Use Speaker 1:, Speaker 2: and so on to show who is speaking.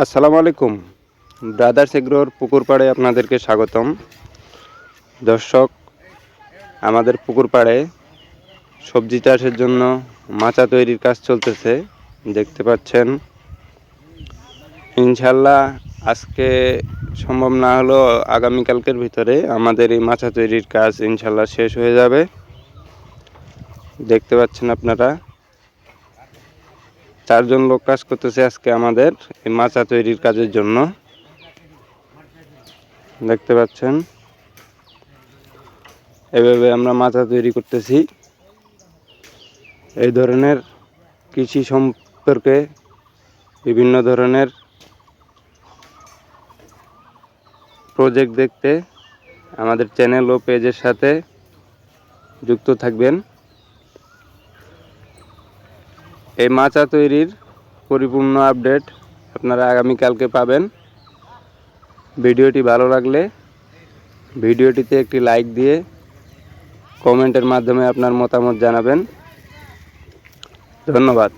Speaker 1: আসসালামু আলাইকুম। ব্রাদার্স এগ্রোর পুকুর পাড়ে আপনাদেরকে স্বাগতম। দর্শক, আমাদের পুকুর পাড়ে সবজি চাষের জন্য মাচা তৈরির কাজ চলতেছে, দেখতে পাচ্ছেন। ইনশাল্লাহ আজকে সম্ভব না হলেও আগামীকালকের ভিতরে আমাদের এই মাচা তৈরির কাজ ইনশাল্লাহ শেষ হয়ে যাবে। দেখতে পাচ্ছেন আপনারা চারজন লোক কাজ করতেছে আজকে আমাদের এই মাচা তৈরির কাজের জন্য। দেখতে পাচ্ছেন? এভাবে আমরা মাচা তৈরি করতেছি। এই ধরনের কৃষি সম্পর্কে বিভিন্ন ধরনের প্রজেক্ট দেখতে আমাদের চ্যানেল ও পেজের সাথে যুক্ত থাকবেন। এই মাচা তৈরির পরিপূর্ণ আপডেট আপনারা আগামীকালকে পাবেন। ভিডিওটি ভালো লাগলে ভিডিওটিতে একটি লাইক দিয়ে কমেন্টের মাধ্যমে আপনার মতামত জানাবেন। ধন্যবাদ।